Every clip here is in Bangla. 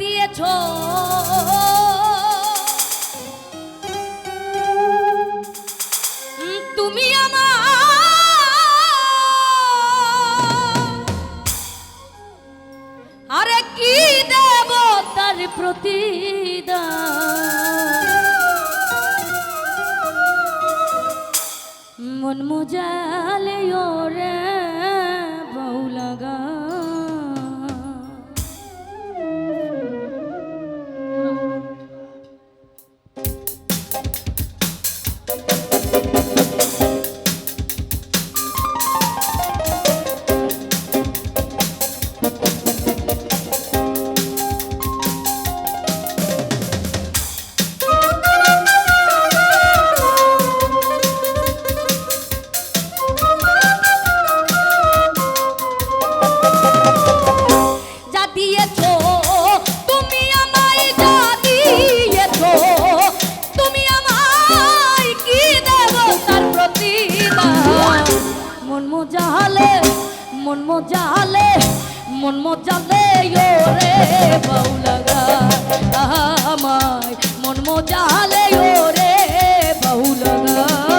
দিয়েছ। তুমি আমার আরে কি দেব তার প্রতি মন মোজালে ওরে বউ লাগা মন মোজালে মন মোজালে মন মোজালে ওরে বউ লাগা আমায় মন মোজালে ওরে বউ লাগা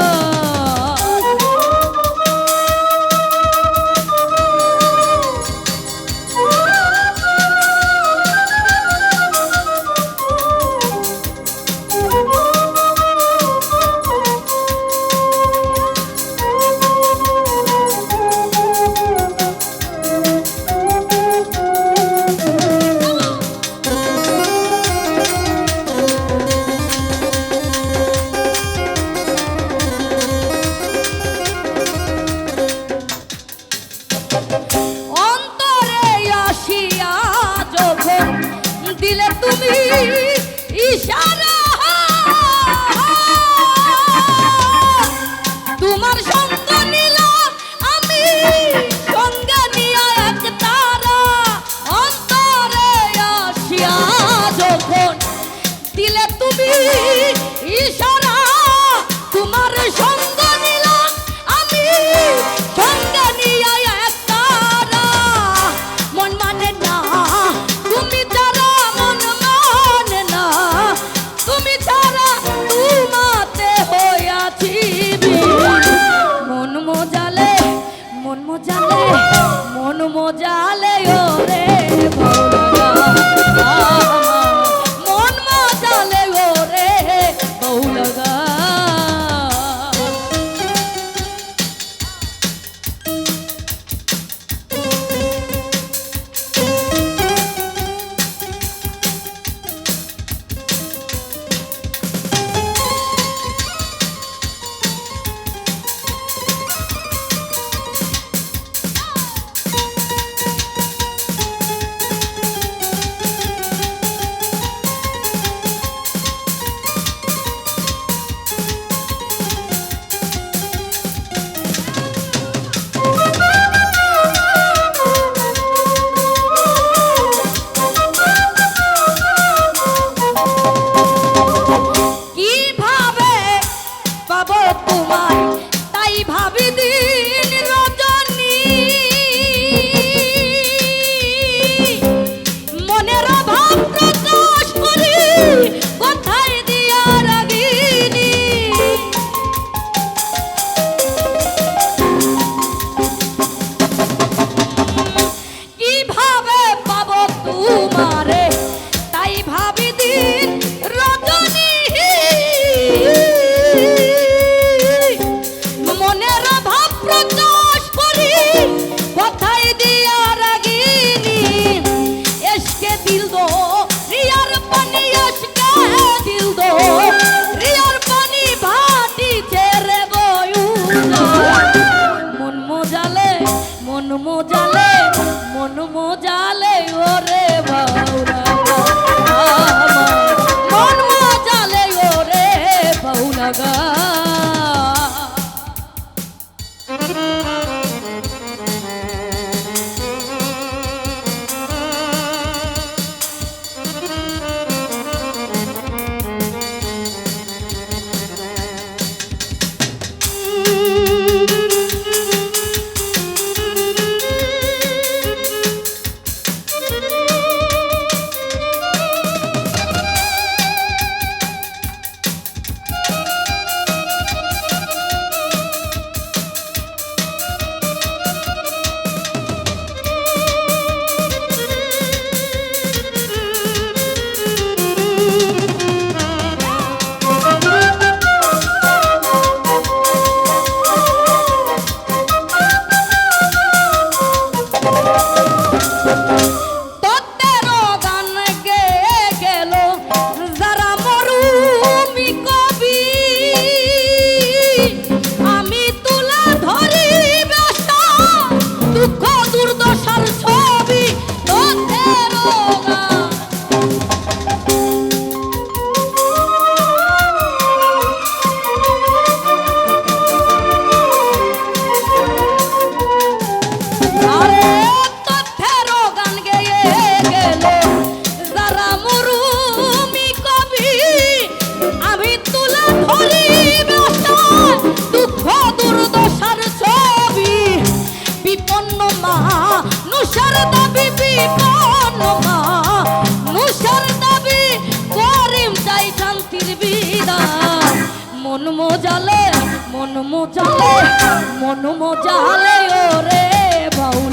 ঈশ্বর সাগর মন মজালে ওরে বাউলা